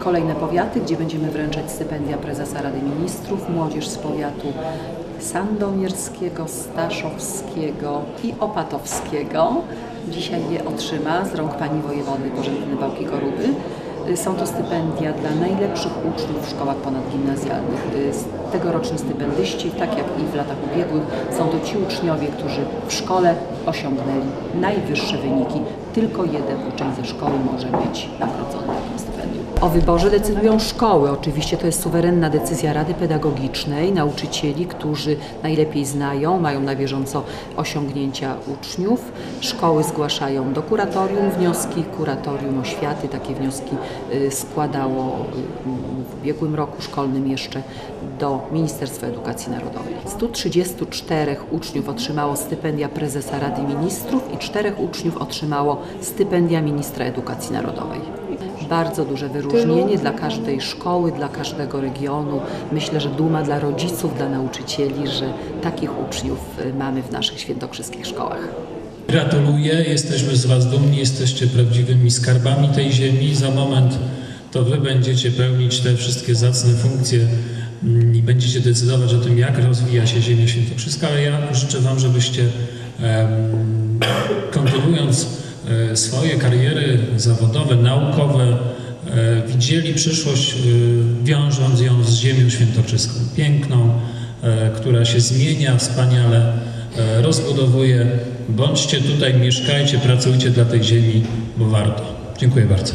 Kolejne powiaty, gdzie będziemy wręczać stypendia prezesa Rady Ministrów, młodzież z powiatu sandomierskiego, staszowskiego i opatowskiego. Dzisiaj je otrzyma z rąk pani wojewody Bożentyny Bałki-Koruby. Y, Są to stypendia dla najlepszych uczniów w szkołach ponadgimnazjalnych. Tegoroczni stypendyści, tak jak i w latach ubiegłych, są to ci uczniowie, którzy w szkole osiągnęli najwyższe wyniki. Tylko jeden uczeń ze szkoły może być nagrodzony takim stypendium. O wyborze decydują szkoły. Oczywiście to jest suwerenna decyzja Rady Pedagogicznej, nauczycieli, którzy najlepiej znają, mają na bieżąco osiągnięcia uczniów. Szkoły zgłaszają do kuratorium wnioski, kuratorium oświaty takie wnioski y, składało y, w ubiegłym roku szkolnym jeszcze do Ministerstwa Edukacji Narodowej. 134 uczniów otrzymało stypendia prezesa Rady Ministrów i czterech uczniów otrzymało stypendia ministra Edukacji Narodowej. Bardzo duże wyróżnienie dla każdej szkoły, dla każdego regionu. Myślę, że duma dla rodziców, dla nauczycieli, że takich uczniów y, mamy w naszych świętokrzyskich szkołach. Gratuluję, jesteśmy z Was dumni, jesteście prawdziwymi skarbami tej ziemi. Za moment to Wy będziecie pełnić te wszystkie zacne funkcje mm, i będziecie decydować o tym, jak rozwija się ziemia świętokrzyska, ale ja życzę Wam, żebyście kontynuując swoje kariery zawodowe, naukowe, e, widzieli przyszłość, e, wiążąc ją z ziemią świętokrzyską, piękną, e, która się zmienia wspaniale, e, rozbudowuje. Bądźcie tutaj, mieszkajcie, pracujcie dla tej ziemi, bo warto. Dziękuję bardzo.